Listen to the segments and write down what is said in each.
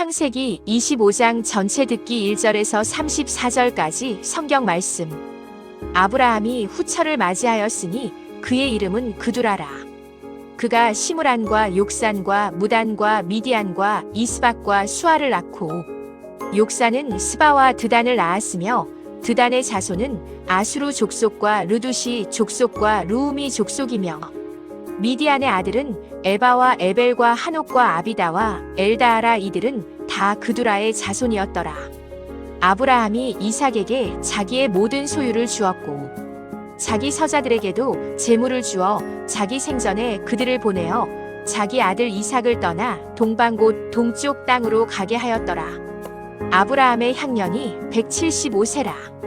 창세기 25장 전체 듣기 1절에서 34절까지 성경 말씀. 아브라함이 후처를 맞이하였으니 그의 이름은 그두라라. 그가 시므란과 욕산과 무단과 미디안과 이스박과 수아를 낳고 욕산은 스바와 드단을 낳았으며 드단의 자손은 아수르 족속과 르두시 족속과 루우미 족속이며 미디안의 아들은 에바와 에벨과 한옥과 아비다와 엘다하라 이들은 다 그두라의 자손이었더라. 아브라함이 이삭에게 자기의 모든 소유를 주었고 자기 서자들에게도 재물을 주어 자기 생전에 그들을 보내어 자기 아들 이삭을 떠나 동방 곳 동쪽 땅으로 가게 하였더라. 아브라함의 향년이 175세라.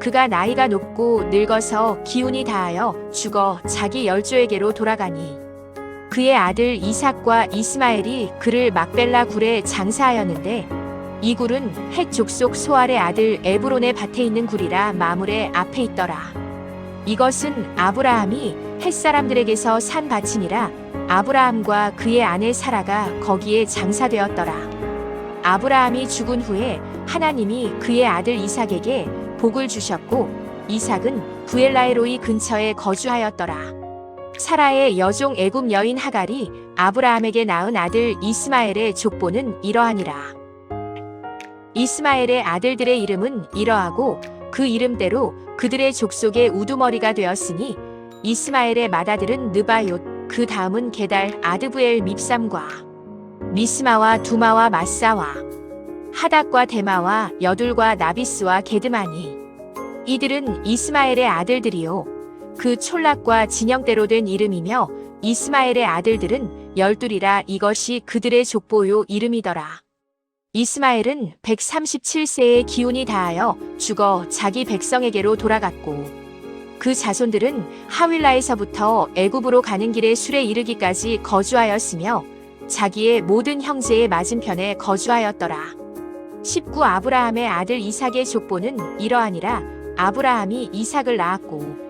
그가 나이가 높고 늙어서 기운이 다하여 죽어 자기 열조에게로 돌아가니 그의 아들 이삭과 이스마엘이 그를 막벨라 굴에 장사하였는데 이 굴은 헷 족속 소알의 아들 에브론의 밭에 있는 굴이라 마물의 앞에 있더라. 이것은 아브라함이 헷 사람들에게서 산 밭이니라 아브라함과 그의 아내 사라가 거기에 장사되었더라. 아브라함이 죽은 후에 하나님이 그의 아들 이삭에게 복을 주셨고 이삭은 부엘라에로이 근처에 거주하였더라. 사라의 여종 애굽 여인 하갈이 아브라함에게 낳은 아들 이스마엘의 족보는 이러하니라. 이스마엘의 아들들의 이름은 이러하고 그 이름대로 그들의 족속의 우두머리가 되었으니 이스마엘의 맏아들은 느바욤 그 다음은 게달 아드부엘 밉삼과 미스마와 두마와 마사와 하닥과 데마와 여둘과 나비스와 게드마니 이들은 이스마엘의 아들들이요. 그 촐락과 진영대로 된 이름이며 이스마엘의 아들들은 열둘이라 이것이 그들의 족보요 이름이더라. 이스마엘은 137세의 기운이 다하여 죽어 자기 백성에게로 돌아갔고 그 자손들은 하윌라에서부터 애굽으로 가는 길에 술에 이르기까지 거주하였으며 자기의 모든 형제의 맞은편에 거주하였더라. 19 아브라함의 아들 이삭의 족보는 이러하니라 아브라함이 이삭을 낳았고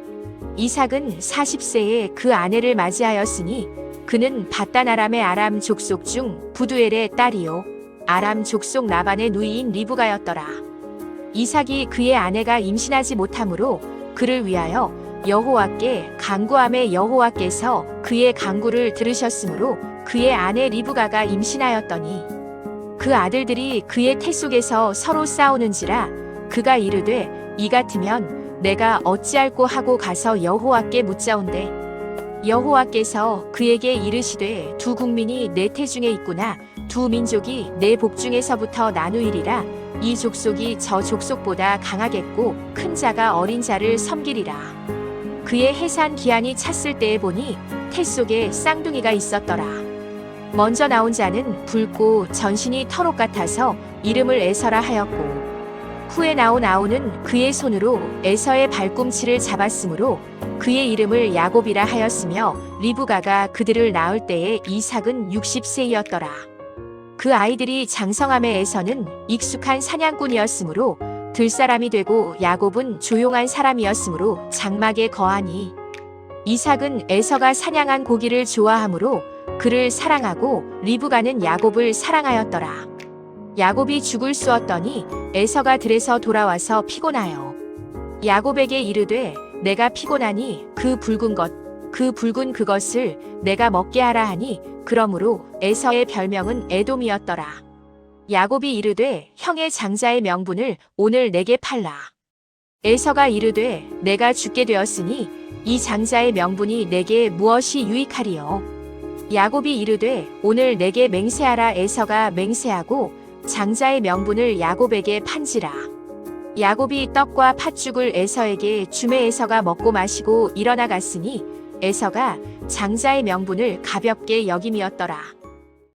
이삭은 40세에 그 아내를 맞이하였으니 그는 바다나람의 아람 족속 중 부두엘의 딸이요 아람 족속 라반의 누이인 리브가였더라. 이삭이 그의 아내가 임신하지 못하므로 그를 위하여 여호와께 간구함에 여호와께서 그의 간구를 들으셨으므로 그의 아내 리브가가 임신하였더니 그 아들들이 그의 태 속에서 서로 싸우는지라 그가 이르되 이 같으면 내가 어찌할꼬 하고 가서 여호와께 묻자온대. 여호와께서 그에게 이르시되 두 국민이 내 태 중에 있구나. 두 민족이 내 복 중에서부터 나누이리라. 이 족속이 저 족속보다 강하겠고 큰 자가 어린 자를 섬기리라. 그의 해산 기한이 찼을 때에 보니 태 속에 쌍둥이가 있었더라 먼저 나온 자는 붉고 전신이 털옷 같아서 이름을 에서라 하였고 후에 나온 아우는 그의 손으로 에서의 발꿈치를 잡았으므로 그의 이름을 야곱이라 하였으며 리브가가 그들을 낳을 때에 이삭은 60세이었더라. 그 아이들이 장성함에 에서는 익숙한 사냥꾼이었으므로 들사람이 되고 야곱은 조용한 사람이었으므로 장막에 거하니 이삭은 에서가 사냥한 고기를 좋아하므로 그를 사랑하고 리브가는 야곱을 사랑하였더라. 야곱이 죽을 쑤었더니 에서가 들에서 돌아와서 피곤하여 야곱에게 이르되 내가 피곤하니 그 붉은 것 그 붉은 그것을 내가 먹게 하라 하니 그러므로 에서의 별명은 에돔이었더라. 야곱이 이르되 형의 장자의 명분을 오늘 내게 팔라. 에서가 이르되 내가 죽게 되었으니 이 장자의 명분이 내게 무엇이 유익하리요. 야곱이 이르되 오늘 내게 맹세하라 에서가 맹세하고 장자의 명분을 야곱에게 판지라. 야곱이 떡과 팥죽을 에서에게 주매 에서가 먹고 마시고 일어나 갔으니 에서가 장자의 명분을 가볍게 여김이었더라.